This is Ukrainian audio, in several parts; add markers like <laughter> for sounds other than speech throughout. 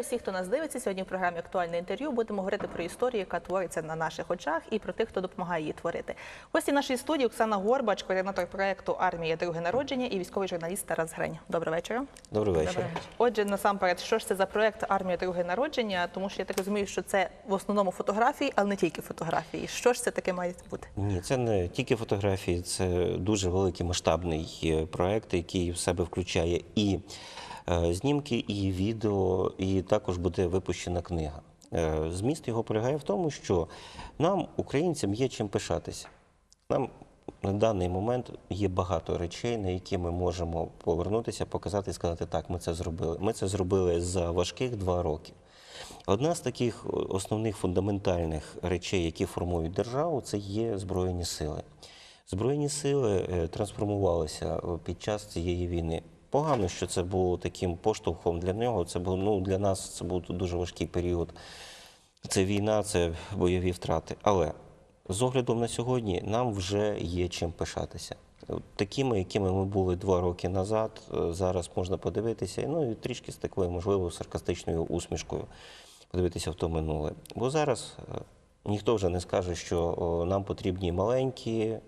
Вітаю всіх, хто нас дивиться. Сьогодні в програмі Актуальне інтерв'ю будемо говорити про історію, яка твориться на наших очах, і про тих, хто допомагає її творити. Гості нашої студії Оксана Горбач, координатор проєкту Армія Друге народження і військовий журналіст Тарас Грень. Доброго вечора. Добрий вечір. Отже, насамперед, що ж це за проєкт Армія Друге народження? Тому що я так розумію, що це в основному фотографії, але не тільки фотографії. Що ж це таке має бути? Ні, це не тільки фотографії, це дуже великий масштабний е, проект, який в себе включає і знімки, і відео, і також буде випущена книга. Е, Зміст його полягає в тому, що нам, українцям, є чим пишатися. Нам на даний момент є багато речей, на які ми можемо повернутися, показати і сказати, так, ми це зробили. Ми це зробили за важких два роки. Одна з таких основних фундаментальних речей, які формують державу, це є Збройні сили. Збройні сили е, трансформувалися е, під час цієї війни. Погано, що це було таким поштовхом для нього. Це був ну для нас це був дуже важкий період. Це війна, це бойові втрати. Але з оглядом на сьогодні нам вже є чим пишатися. Такими, якими ми були два роки назад, е, зараз можна подивитися, ну і трішки з такою, можливо, саркастичною усмішкою подивитися в то минуле. Бо зараз е, ніхто вже не скаже, що нам потрібні маленькі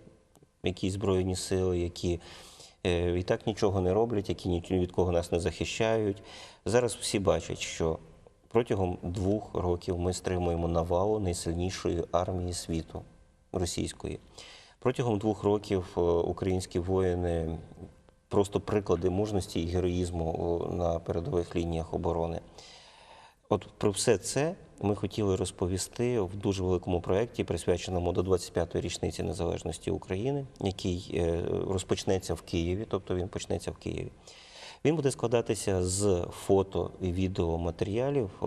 якісь збройні сили, які і так нічого не роблять, які ні від кого нас не захищають. Зараз всі бачать, що протягом двох років ми стримуємо навалу найсильнішої армії світу російської. Протягом двох років е, українські воїни просто приклади мужності і героїзму на передових лініях оборони. От про все це ми хотіли розповісти в дуже великому проєкті, присвяченому до 25-ї річниці незалежності України, який е, розпочнеться в Києві, тобто він почнеться в Києві. Він буде складатися з фото і відеоматеріалів е,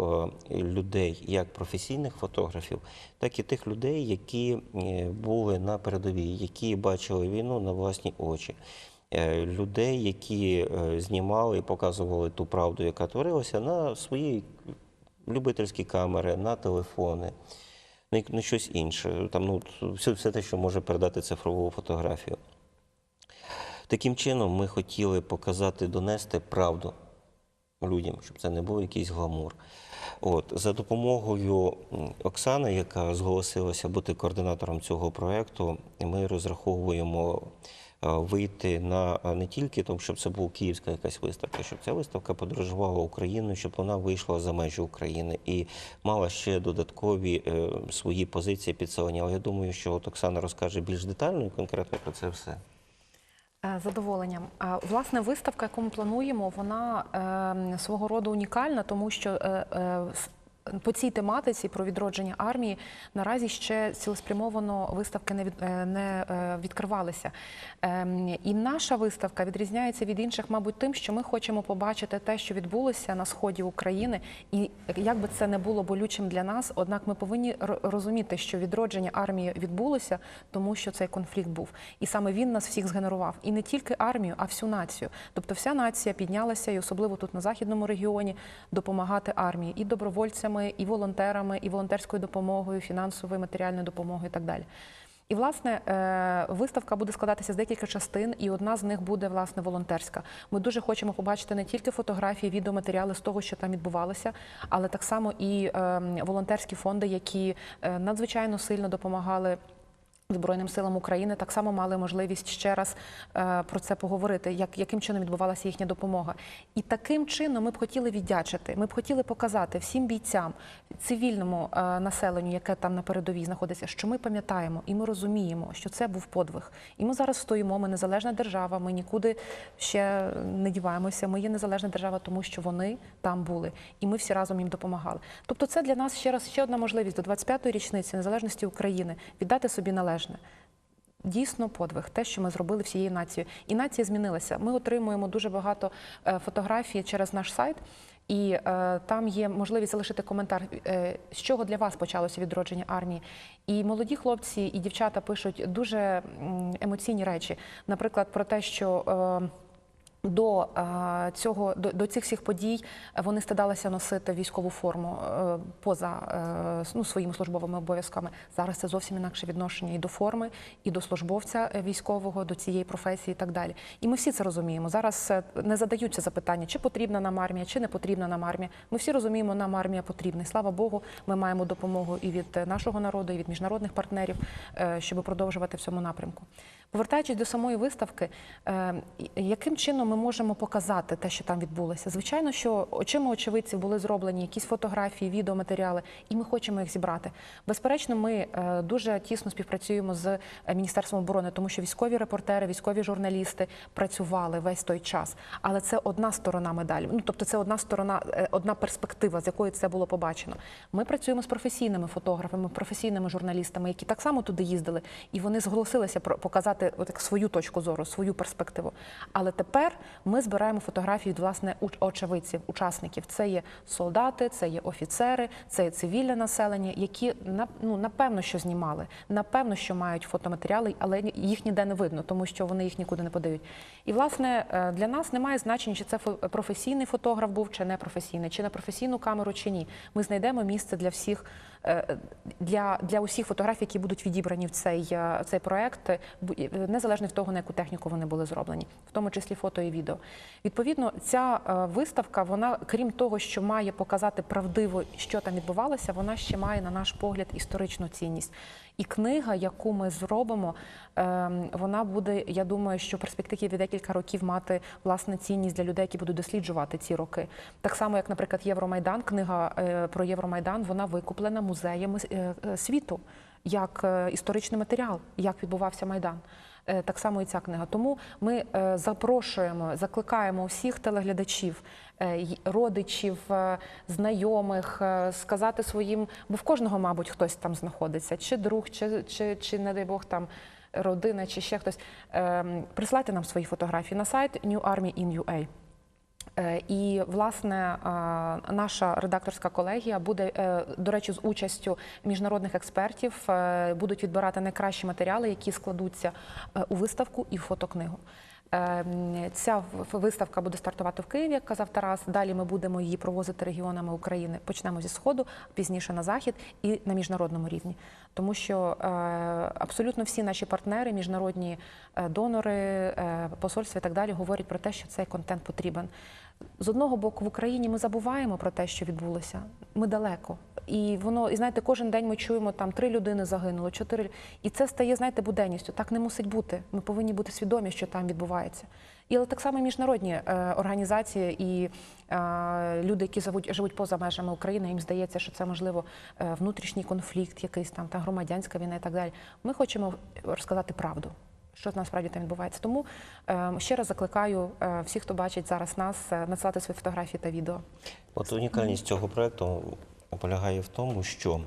людей, як професійних фотографів, так і тих людей, які е, були на передовій, які бачили війну на власні очі. Людей, які знімали і показували ту правду, яка творилася, на свої любительські камери, на телефони, на, на щось інше. Там, ну, все, все те, що може передати цифрову фотографію. Таким чином, ми хотіли показати, донести правду людям, щоб це не був якийсь гламур. От, за допомогою Оксани, яка зголосилася бути координатором цього проєкту, ми розраховуємо вийти на е, не тільки тому, щоб це була київська якась виставка, щоб ця виставка подорожувала Україною, щоб вона вийшла за межі України і мала ще додаткові е, свої позиції підсилення. Але я думаю, що от Оксана розкаже більш детально і конкретно про це все. Е, задоволенням. Власне, виставка, яку ми плануємо, вона е, свого роду унікальна, тому що е, е, по цій тематиці про відродження армії наразі ще цілеспрямовано виставки не, від, е, не е, відкривалися. Ем, І наша виставка відрізняється від інших, мабуть, тим, що ми хочемо побачити те, що відбулося на сході України, і як би це не було болючим для нас, однак ми повинні розуміти, що відродження армії відбулося, тому що цей конфлікт був. І саме він нас всіх згенерував. І не тільки армію, а всю націю. Тобто вся нація піднялася, і особливо тут на західному регіоні, допомагати армії і добровольцями, і волонтерами, і волонтерською допомогою, фінансовою, матеріальною допомогою і так далі. І власне е, виставка буде складатися з декілька частин, і одна з них буде власне волонтерська. Ми дуже хочемо побачити не тільки фотографії, відеоматеріали з того, що там відбувалося, але так само і е, волонтерські фонди, які е, надзвичайно сильно допомагали. Збройним силам України так само мали можливість ще раз е, про це поговорити, як яким чином відбувалася їхня допомога. І таким чином ми б хотіли віддячити. Ми б хотіли показати всім бійцям, цивільному е, населенню, яке там на передовій знаходиться, що ми пам'ятаємо і ми розуміємо, що це був подвиг. І ми зараз стоїмо. Ми незалежна держава. Ми нікуди ще не діваємося. Ми є незалежна держава, тому що вони там були, і ми всі разом їм допомагали. Тобто, це для нас ще раз ще одна можливість до 25-ї річниці незалежності України віддати собі належне. Дійсно, подвиг, те, що ми зробили всією нацією. І нація змінилася. Ми отримуємо дуже багато е, фотографій через наш сайт, і е, там є можливість залишити коментар, е, з чого для вас почалося відродження армії. І молоді хлопці і дівчата пишуть дуже емоційні речі. Наприклад, про те, що. Е, До е, цього до, цих всіх подій вони стидалися носити військову форму е, поза е, ну, своїми службовими обов'язками. Зараз це зовсім інакше відношення і до форми, і до службовця військового, до цієї професії, і так далі. І ми всі це розуміємо. Зараз не задаються запитання, чи потрібна нам армія, чи не потрібна нам армія. Ми всі розуміємо, нам армія потрібна. І слава Богу, ми маємо допомогу і від нашого народу, і від міжнародних партнерів, щоб продовжувати в цьому напрямку. Повертаючись до самої виставки, е, яким чином ми можемо показати те, що там відбулося? Звичайно, що очима очевидців були зроблені якісь фотографії, відеоматеріали, і ми хочемо їх зібрати. Безперечно, ми е, дуже тісно співпрацюємо з е, Міністерством оборони, тому що військові репортери, військові журналісти працювали весь той час. Але це одна сторона медалі. Ну тобто, це одна сторона, одна перспектива, з якої це було побачено. Ми працюємо з професійними фотографами, професійними журналістами, які так само туди їздили, і вони зголосилися про- показати от свою точку зору, свою перспективу. Але тепер ми збираємо фотографії від власне очевидців, учасників. Це є солдати, це є офіцери, це є цивільне населення, які ну, напевно, що знімали, напевно, що мають фотоматеріали, але їх ніде не видно, тому що вони їх нікуди не подають. І власне е, для нас немає значення, чи це професійний фотограф був, чи не професійний, чи на професійну камеру, чи ні. Ми знайдемо місце для всіх. е, Для, для усіх фотографій, які будуть відібрані в цей, е, цей проект, е, незалежно від того, на яку техніку вони були зроблені, в тому числі фото і відео. Відповідно, ця е, виставка, вона, крім того, що має показати правдиво, що там відбувалося, вона ще має, на наш погляд, історичну цінність. І книга, яку ми зробимо, ем, вона буде, я думаю, що в перспективі декілька років мати власне цінність для людей, які будуть досліджувати ці роки. Так само, як, наприклад, Євромайдан, книга е, про Євромайдан, вона викуплена музеями світу як е, історичний матеріал, як відбувався майдан. Е, Так само і ця книга. Тому ми е, запрошуємо, закликаємо всіх телеглядачів, родичів, знайомих сказати своїм, бо в кожного, мабуть, хтось там знаходиться, чи друг, чи, чи, чи не дай Бог там. Родина чи ще хтось Ем, прислайте нам свої фотографії на сайт New І власне е, наша редакторська колегія буде, е, до речі, з участю міжнародних експертів е, будуть відбирати найкращі матеріали, які складуться е, у виставку і в фотокнигу. Е, Ця виставка буде стартувати в Києві, як казав Тарас. Далі ми будемо її провозити регіонами України. Почнемо зі сходу, пізніше на захід і на міжнародному рівні. Тому що е, абсолютно всі наші партнери, міжнародні е, донори, е, посольства і так далі, говорять про те, що цей контент потрібен. З одного боку, в Україні ми забуваємо про те, що відбулося. Ми далеко. І воно, і знаєте, кожен день ми чуємо там три людини загинуло, чотири. І це стає, знаєте, буденністю. Так не мусить бути. Ми повинні бути свідомі, що там відбувається. І але так само міжнародні е, організації і е, люди, які живуть, живуть поза межами України, їм здається, що це можливо е, внутрішній конфлікт, якийсь там та громадянська війна і так далі. Ми хочемо розказати правду. Що насправді там відбувається. Тому е, ще раз закликаю е, всіх, хто бачить зараз нас, е, надсилати свої фотографії та відео. От унікальність цього проекту полягає в тому, що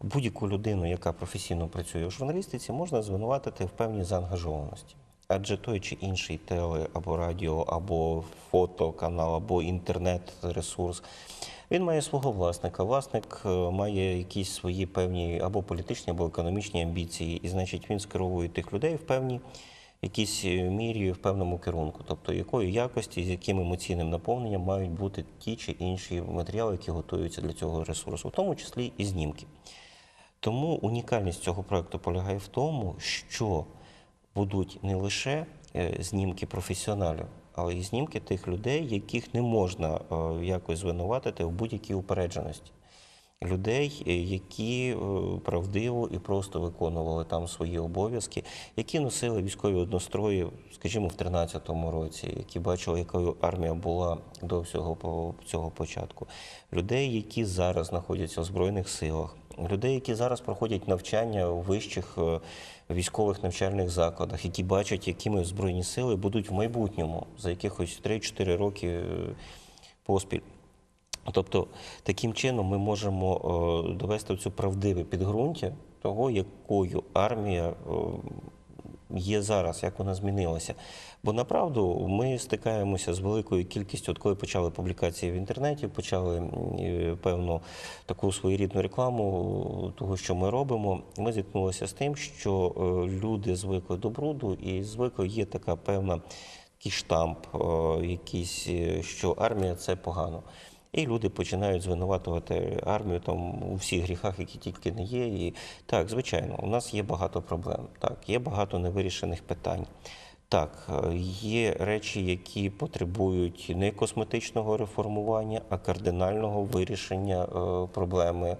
будь-яку людину, яка професійно працює у журналістиці, можна звинуватити в певній заангажованості. Адже той чи інший теле або радіо, або фотоканал, або інтернет-ресурс. Він має свого власника. Власник е, має якісь свої певні або політичні, або економічні амбіції, і значить він скеровує тих людей в певній якійсь е, мірі в певному керунку, тобто якої якості, з яким емоційним наповненням мають бути ті чи інші матеріали, які готуються для цього ресурсу, в тому числі і знімки. Тому унікальність цього проекту полягає в тому, що будуть не лише е, знімки професіоналів, але і знімки тих людей, яких не можна е, якось звинуватити в будь-якій упередженості. Людей, е, які е, правдиво і просто виконували там свої обов'язки, які носили військові однострої, скажімо, в 13-му році, які бачили, якою армія була до всього цього початку. Людей, які зараз знаходяться в Збройних силах, людей, які зараз проходять навчання у вищих е, військових навчальних закладах, які бачать, якими Збройні сили будуть в майбутньому за якихось 3-4 роки поспіль. Тобто, таким чином ми можемо е, довести цю правдиве підґрунтя того, якою армія е, є зараз, як вона змінилася. Бо направду ми стикаємося з великою кількістю, от коли почали публікації в інтернеті, почали е, певну таку своєрідну рекламу того, що ми робимо. Ми зіткнулися з тим, що е, люди звикли до бруду і звикли є така певна якийсь штамп, е, якийсь, е, що армія це погано. І люди починають звинуватувати армію там у всіх гріхах, які тільки не є. І так, звичайно, у нас є багато проблем. Так, є багато невирішених питань. Так, е, є речі, які потребують не косметичного реформування, а кардинального вирішення е, проблеми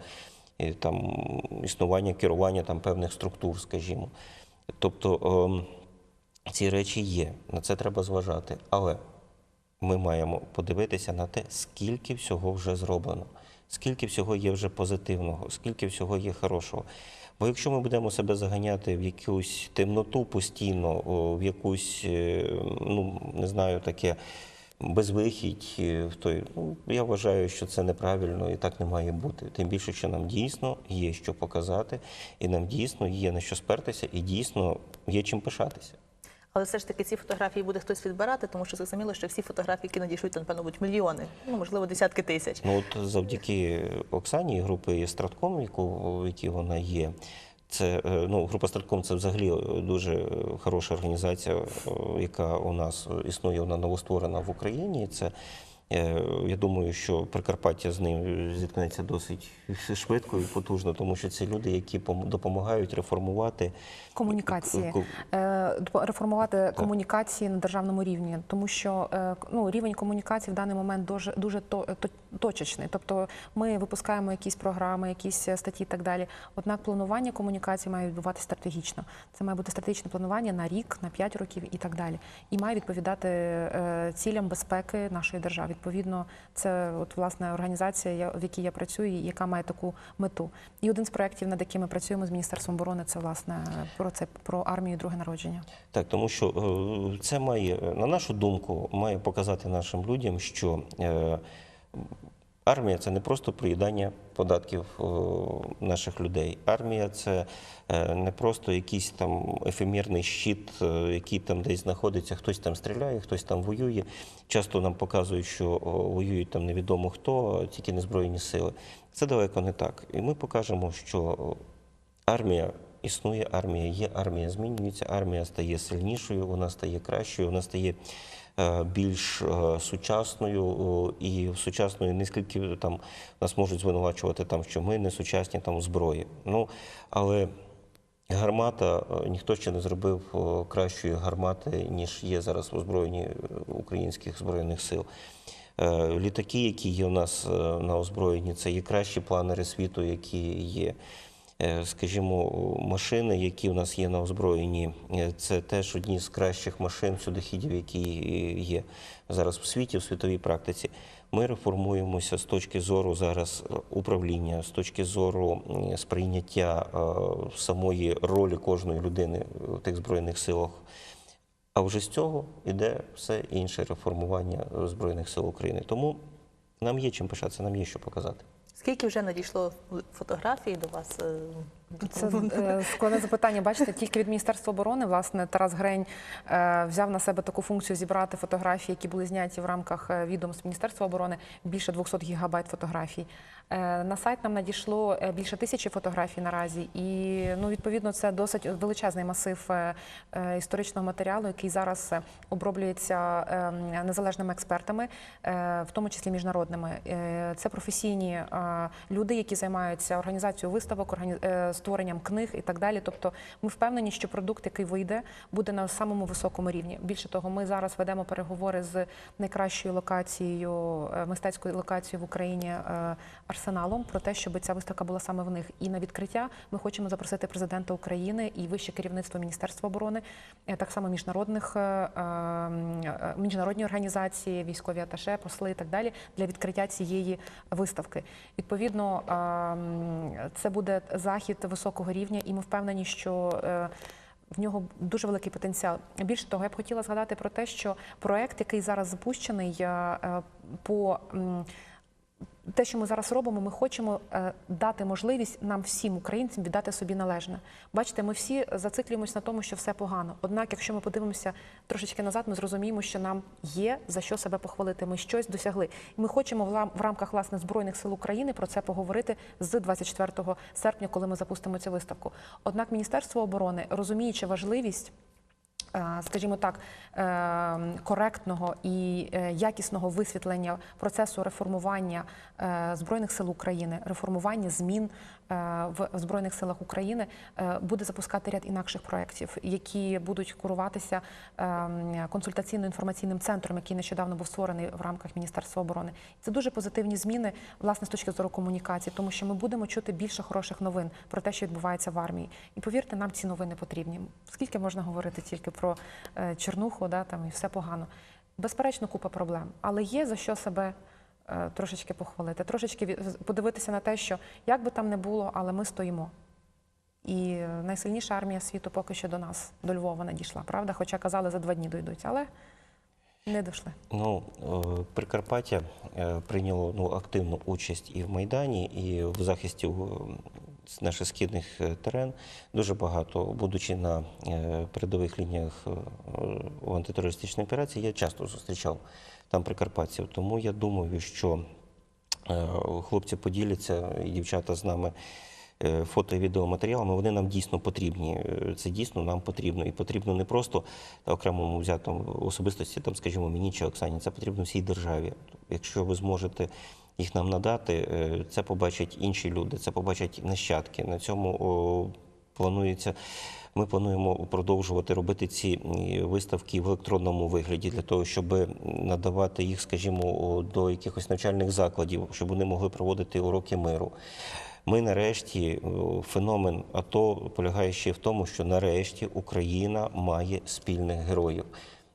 і, там, існування керування там, певних структур, скажімо. Тобто ем, ці речі є, на це треба зважати. Але ми маємо подивитися на те, скільки всього вже зроблено, скільки всього є вже позитивного, скільки всього є хорошого. Бо якщо ми будемо себе заганяти в якусь темноту постійно, в якусь, е, ну не знаю, таке безвихідь, е, в той, ну, я вважаю, що це неправильно і так не має бути. Тим більше, що нам дійсно є що показати, і нам дійсно є на що спертися, і дійсно є чим пишатися. Але все ж таки ці фотографії буде хтось відбирати, тому що зрозуміло, що всі фотографії, які надійшуть, там певно будуть мільйони, ну можливо, десятки тисяч. Ну от завдяки Оксані, групи Стратком, яку в якій вона є. Це е, ну, група Стратком це взагалі дуже хороша організація, е, яка у нас існує, вона новостворена в Україні. Це е, я думаю, що Прикарпаття з ним зіткнеться досить швидко і потужно, тому що це люди, які пом- допомагають реформувати комунікації, Е, допо- реформувати комунікації на державному рівні, тому що е, ну, рівень комунікації в даний момент дуже дуже то- то- точечний. Тобто ми випускаємо якісь програми, якісь е, статті і так далі. Однак планування комунікації має відбуватися стратегічно. Це має бути стратегічне планування на рік, на 5 років і так далі. І має відповідати е, цілям безпеки нашої держави. Відповідно, це от власне організація, в якій я працюю, і яка має таку мету. І один з проєктів, над якими працюємо з Міністерством оборони, це власне про це про армію друге народження. Так, тому що е, це має, на нашу думку, має показати нашим людям, що е, армія це не просто приїдання податків е, наших людей. Армія це е, не просто якийсь там ефемірний щит, е, який там десь знаходиться, хтось там стріляє, хтось там воює. Часто нам показують, що воюють там невідомо хто, тільки незбройні сили. Це далеко не так. І ми покажемо, що армія існує, армія є, армія змінюється, армія стає сильнішою, вона стає кращою, вона стає е, більш е, сучасною і сучасною не скільки там нас можуть звинувачувати там, що ми не сучасні там зброї. Ну але гармата е, ніхто ще не зробив кращої гармати, ніж є зараз в озброєнні українських збройних сил. Літаки, які є у нас на озброєнні, це є кращі планери світу, які є. Е, Скажімо, машини, які у нас є на озброєнні, е, це теж одні з кращих машин сюдоходів, які е, є зараз в світі, в світовій практиці. Ми реформуємося з точки зору зараз управління, з точки зору сприйняття самої ролі кожної людини в тих збройних силах. А вже з цього йде все інше реформування Збройних сил України. Тому нам є чим пишатися, нам є що показати. Скільки вже надійшло фотографій до вас? е, Це е, складне запитання. Бачите, тільки від Міністерства оборони власне Тарас Грень е, взяв на себе таку функцію зібрати фотографії, які були зняті в рамках відомств Міністерства оборони. Більше 200 гігабайт фотографій. Е, На сайт нам надійшло е, більше тисячі фотографій наразі, і ну відповідно це досить величезний масив е, історичного матеріалу, який зараз оброблюється е, незалежними експертами, в тому числі міжнародними. Це професійні люди, які займаються організацією виставок, створенням книг і так далі. Тобто, ми впевнені, що продукт, який вийде, буде на самому високому рівні. Більше того, ми зараз ведемо переговори з найкращою локацією, мистецькою локацією в Україні арсеналом про те, щоб ця виставка була саме в них. І на відкриття ми хочемо запросити президента України і вище керівництво Міністерства оборони, е, так само міжнародних е, е, е, міжнародні організації, військові аташе, посли і так далі для відкриття цієї виставки. Відповідно, е, це буде захід високого рівня, і ми впевнені, що. е, в нього дуже великий потенціал. Більше того, я б хотіла згадати про те, що проект, який зараз запущений по те, що ми зараз робимо, ми хочемо е, дати можливість нам всім українцям віддати собі належне. Бачите, ми всі зациклюємось на тому, що все погано. Однак, якщо ми подивимося трошечки назад, ми зрозуміємо, що нам є за що себе похвалити. Ми щось досягли. І ми хочемо в рамках власне збройних сил України про це поговорити з 24 серпня, коли ми запустимо цю виставку. Однак Міністерство оборони, розуміючи важливість скажімо так, е, коректного і е, якісного висвітлення процесу реформування е, Збройних сил України, реформування змін е, в Збройних силах України е, буде запускати ряд інакших проєктів, які будуть куруватися е, консультаційно-інформаційним центром, який нещодавно був створений в рамках Міністерства оборони. Це дуже позитивні зміни, власне, з точки зору комунікації, тому що ми будемо чути більше хороших новин про те, що відбувається в армії. І повірте, нам ці новини потрібні. Скільки можна говорити тільки про е, чернуху, да, там і все погано. Безперечно, купа проблем, але є за що себе е, трошечки похвалити, трошечки подивитися на те, що як би там не було, але ми стоїмо. І е, найсильніша армія світу поки що до нас, до Львова, надійшла, правда? Хоча казали, за два дні дойдуть, але не дійшли. Ну, е, Прикарпаття е, прийняло ну, активну участь і в Майдані, і в захисті е, наших східних е, терен. Дуже багато, будучи на е, передових лініях е, в антитерористичній операції, я часто зустрічав там прикарпатців. Тому я думаю, що е, хлопці поділяться і дівчата з нами. е, Фото і відеоматеріалами вони нам дійсно потрібні. Е, Це дійсно нам потрібно. І потрібно не просто окремому взятому особистості, там, скажімо, мені чи Оксані, це потрібно всій державі. Якщо ви зможете їх нам надати, це побачать інші люди, це побачать нащадки. На цьому планується. Ми плануємо продовжувати робити ці виставки в електронному вигляді для того, щоб надавати їх, скажімо, до якихось навчальних закладів, щоб вони могли проводити уроки миру. Ми нарешті феномен АТО полягає ще в тому, що нарешті Україна має спільних героїв.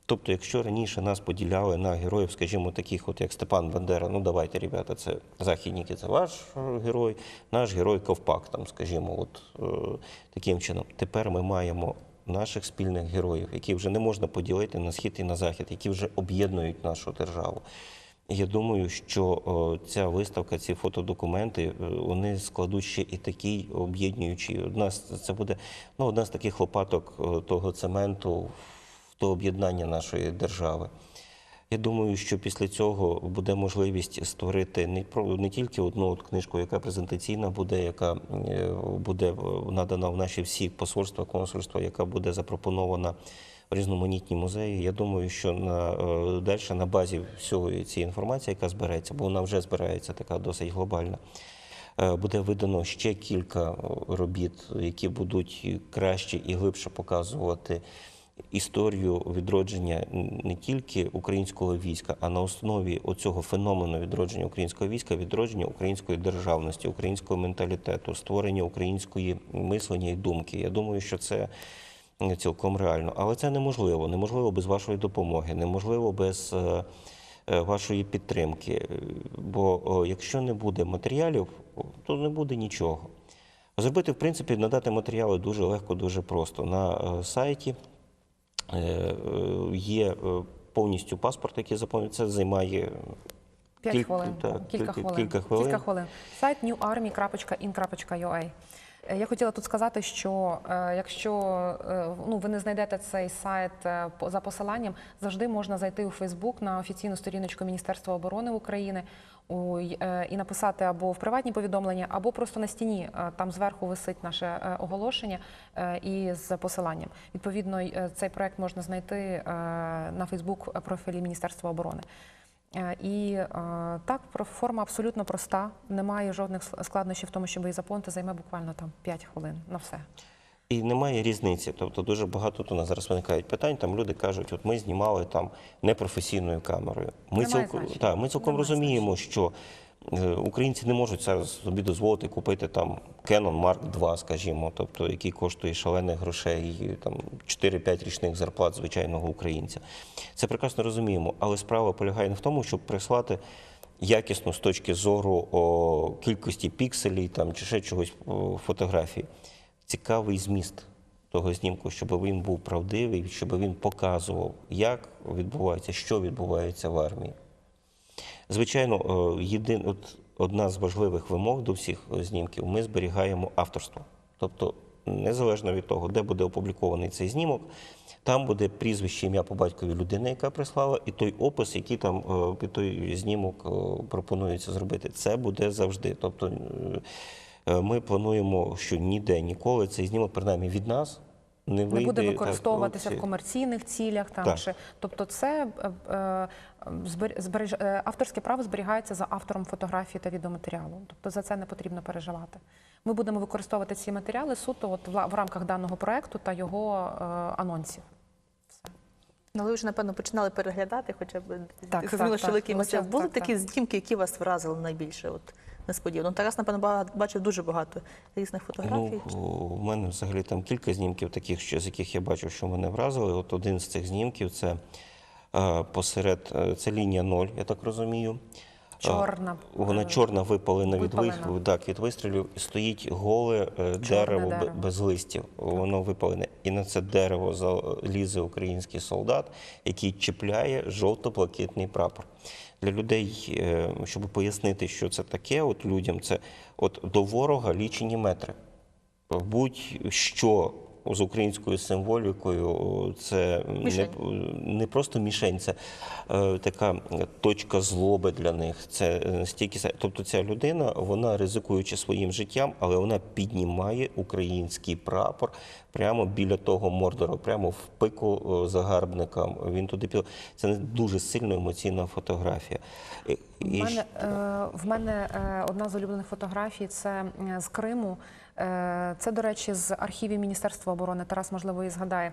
Тобто, якщо раніше нас поділяли на героїв, скажімо, таких, от як Степан Бандера, ну давайте, ребята, це західники, це ваш е, герой, наш герой Ковпак, там, скажімо, от е, таким чином. Тепер ми маємо наших спільних героїв, які вже не можна поділити на схід і на захід, які вже об'єднують нашу державу. Я думаю, що о, ця виставка, ці фотодокументи, е, вони складуть ще і такий об'єднуючий. Одна це буде ну, одна з таких лопаток е, того цементу то об'єднання нашої держави. Я думаю, що після цього буде можливість створити не про не тільки одну от книжку, яка презентаційна буде, яка е, буде надана в наші всі посольства, консульства, яка буде запропонована в різноманітні музеї. Я думаю, що на е, далі на базі всього цієї інформації, яка збереться, бо вона вже збирається така досить глобальна. е, Буде видано ще кілька робіт, які будуть краще і глибше показувати історію відродження не тільки українського війська, а на основі оцього феномену відродження українського війська, відродження української державності, українського менталітету, створення української мислення і думки. Я думаю, що це цілком реально. Але це неможливо. Неможливо без вашої допомоги, неможливо без е, е, вашої підтримки. Бо якщо не буде матеріалів, то не буде нічого. Зробити, в принципі, надати матеріали дуже легко, дуже просто. На е, сайті є е, повністю паспорт, який заповнюється. Це займає П'ять хвилин. кілька хвилин. Кілька хвилин. Сайт newarmy.in.ua. Е, Я хотіла тут сказати, що е, якщо е, ну, ви не знайдете цей сайт за посиланням, завжди можна зайти у Фейсбук на офіційну сторіночку Міністерства оборони України і написати або в приватні повідомлення, або просто на стіні. Там зверху висить наше оголошення е, із посиланням. Відповідно, цей проект можна знайти на Фейсбук профілі Міністерства оборони. Е, І е, так, форма абсолютно проста. Немає жодних складнощів в тому, щоб її заповнити, займе буквально там 5 хвилин на все. І немає різниці. Тобто дуже багато тут у нас зараз виникають питань. Там люди кажуть, от ми знімали там непрофесійною камерою. Ми Немає цілком, значення. та, ми цілком Немає розуміємо, що е, українці не можуть зараз собі дозволити купити там Canon Mark II, скажімо, тобто який коштує шалених грошей, там 4-5 річних зарплат звичайного українця. Це прекрасно розуміємо, але справа полягає не в тому, щоб прислати. Якісно з точки зору о, кількості пікселів там, чи ще чогось о, фотографії цікавий зміст того знімку, щоб він був правдивий, щоб він показував, як відбувається, що відбувається в армії. Звичайно, е, єдин, от одна з важливих вимог до всіх знімків ми зберігаємо авторство. Тобто, незалежно від того, де буде опублікований цей знімок, там буде прізвище, ім'я по батькові людини, яка прислала, і той опис, який там е, під той знімок е, пропонується зробити. Це буде завжди. Тобто, е, е, ми плануємо, що ніде ніколи цей знімок, принаймні від нас, не не вийде. буде так, використовуватися от, в комерційних цілях. Там Так. чи тобто, це е, е, збереж- е, авторське право зберігається за автором фотографії та відеоматеріалу. Тобто за це не потрібно переживати. Ми будемо використовувати ці матеріали суто от в в рамках даного проекту та його е, анонсів. Ну, ви вже, напевно, починали переглядати, хоча б Так, зрозуміло, так, що так. матеріал. так, Були так, такі знімки, які вас вразили найбільше, от несподівано. Ну, Тарас, напевно, ба- бачив дуже багато різних фотографій. Ну, у мене взагалі там кілька знімків таких, що, з яких я бачив, що мене вразили. От один з цих знімків це е, посеред, е, це лінія 0, я так розумію. Чорна, Вона е, чорна випалена від, випалена. вистрілів, так, від вистрілів, стоїть голе е, дерево, дерево. без листів. Воно випалене. І на це дерево залізе український солдат, який чіпляє жовто-блакитний прапор. Для людей, е, щоб пояснити, що це таке, от людям це от до ворога лічені метри. Будь-що з українською символікою це не, Мішень. не просто мішень, це е, така точка злоби для них. Це е, стільки тобто ця людина, вона ризикуючи своїм життям, але вона піднімає український прапор прямо біля того мордору, прямо в пику е, загарбникам. Він туди пів. Це дуже сильно емоційна фотографія. І- В мене, ще- е, в мене е, одна з улюблених фотографій це е, з Криму. Е, Це, до речі, з архівів Міністерства оборони. Тарас, можливо, і згадає.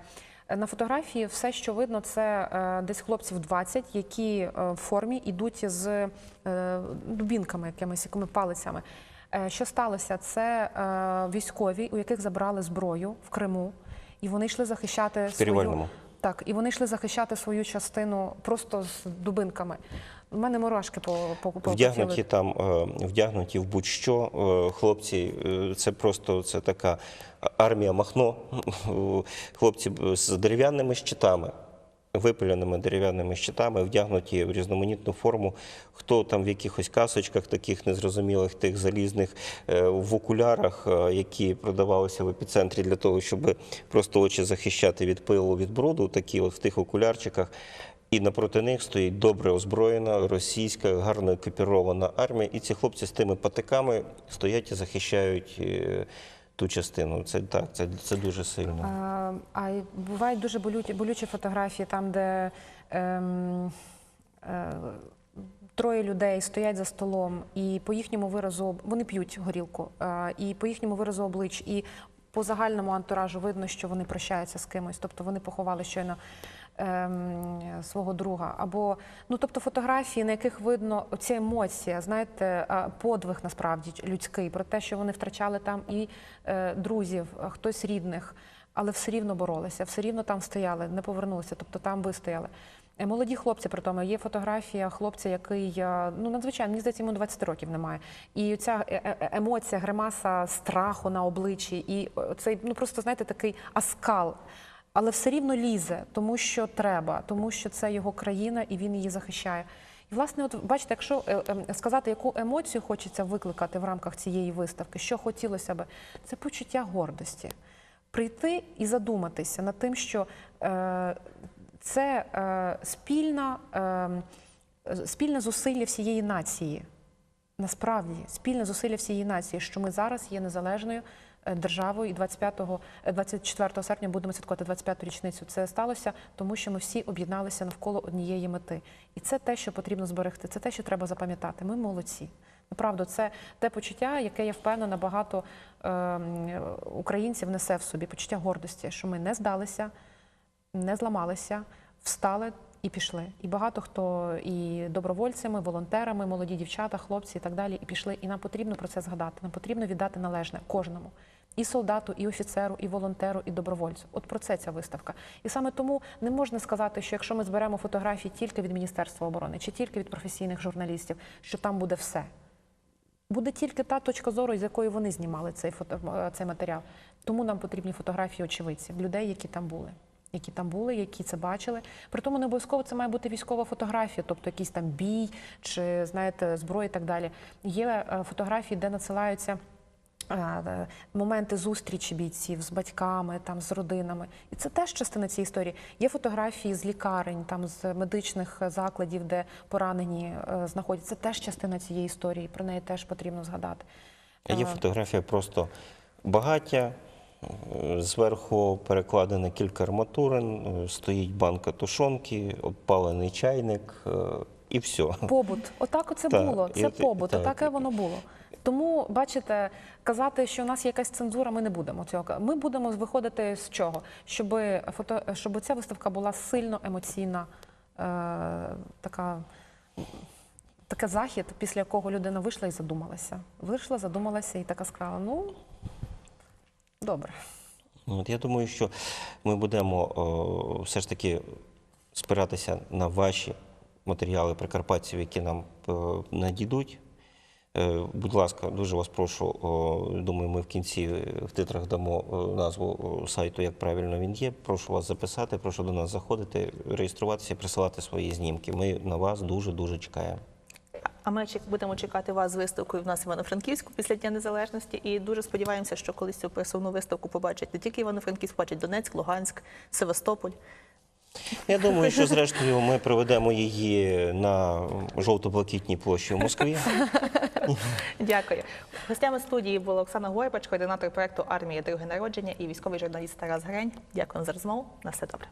На фотографії все, що видно, це е, десь хлопців 20, які е, в формі йдуть з дубінками, якимись якими палицями. Що сталося? Це військові, у яких забрали зброю в Криму, і вони йшли захищати свою так, і вони йшли захищати свою частину просто з дубинками. У мене мурашки по, по, Вдягнуті там, е, вдягнуті в будь-що. Е, Хлопці, е, це просто це така армія Махно. <laughs> Хлопці з дерев'яними щитами, випиленими дерев'яними щитами, вдягнуті в різноманітну форму. Хто там в якихось касочках, таких незрозумілих, тих залізних, в окулярах, які продавалися в епіцентрі для того, щоб просто очі захищати від пилу, від бруду, такі от в тих окулярчиках. І напроти них стоїть добре озброєна російська, гарно екіпірована армія. І ці хлопці з тими патиками стоять і захищають е, ту частину. Це так, це, це дуже сильно. А, а бувають дуже болючі, болючі фотографії, там, де ем, е, троє людей стоять за столом, і по їхньому виразу вони п'ють горілку, і по їхньому виразу облич, і по загальному антуражу видно, що вони прощаються з кимось, тобто вони поховали щойно. ем, Свого друга, або ну тобто фотографії, на яких видно оця емоція, знаєте, подвиг насправді людський про те, що вони втрачали там і е, друзів, хтось рідних, але все рівно боролися, все рівно там стояли, не повернулися, тобто там вистояли. Е, Молоді хлопці, при тому є фотографія хлопця, який е, ну надзвичайно мені здається, йому 20 років немає. І ця е- емоція, гримаса страху на обличчі, і цей ну просто знаєте такий аскал. Але все рівно лізе, тому що треба, тому що це його країна і він її захищає. І, власне, от бачите, якщо е, е, сказати, яку емоцію хочеться викликати в рамках цієї виставки, що хотілося би, це почуття гордості. Прийти і задуматися над тим, що це е, спільна, е, спільне зусилля всієї нації. Насправді спільне зусилля всієї нації, що ми зараз є незалежною е, державою, і 25, е, 24 серпня будемо святкувати 25-ту річницю. Це сталося тому, що ми всі об'єдналися навколо однієї мети. І це те, що потрібно зберегти. Це те, що треба запам'ятати. Ми молодці. Направду, це те почуття, яке я впевнена, багато е, українців несе в собі почуття гордості, що ми не здалися, не зламалися, встали і пішли. І багато хто і добровольцями, волонтерами, молоді дівчата, хлопці і так далі, і пішли. І нам потрібно про це згадати. Нам потрібно віддати належне кожному. І солдату, і офіцеру, і волонтеру, і добровольцю. От про це ця виставка. І саме тому не можна сказати, що якщо ми зберемо фотографії тільки від Міністерства оборони чи тільки від професійних журналістів, що там буде все. Буде тільки та точка зору, з якої вони знімали цей фото е, цей матеріал. Тому нам потрібні фотографії очевидців, людей, які там були. Які там були, які це бачили. При тому не обов'язково це має бути військова фотографія, тобто якийсь там бій чи знаєте зброя і так далі. Є е, фотографії, де надсилаються е, моменти зустрічі бійців з батьками, там з родинами, і це теж частина цієї історії. Є фотографії з лікарень, там з медичних закладів, де поранені е, знаходяться. Це теж частина цієї історії. Про неї теж потрібно згадати. Є фотографія просто багаття, Зверху перекладено кілька арматурин, е, стоїть банка тушонки, обпалений чайник е, і все. Побут. Отак оце Так, було. Це ти- побут, так. отаке воно було. Тому, бачите, казати, що у нас є якась цензура, ми не будемо цього. Ми будемо виходити з чого? Щоб, фото, щоб ця виставка була сильно емоційна, е, така, така захід, після якого людина вийшла і задумалася. Вийшла, задумалася і така сказала, ну, добре. От я думаю, що ми будемо о, все ж таки спиратися на ваші матеріали прикарпатців, які нам е, надійдуть. Е, Будь ласка, дуже вас прошу. о, Думаю, ми в кінці е, в титрах дамо е, назву сайту, як правильно він є. Прошу вас записати, прошу до нас заходити, реєструватися, присилати свої знімки. Ми на вас дуже дуже чекаємо. А ми будемо чекати вас з виставкою в нас Івано-Франківську після Дня Незалежності. І дуже сподіваємося, що колись цю пересувну виставку побачать не тільки Івано-Франківськ, побачать Донецьк, Луганськ, Севастополь. Я думаю, що зрештою ми проведемо її на жовто-блакитній площі в Москві. Дякую. Гостями студії була Оксана Горбач, координатор проекту Армія друге народження і військовий журналіст Тарас Грень. Дякую за розмову. На все добре.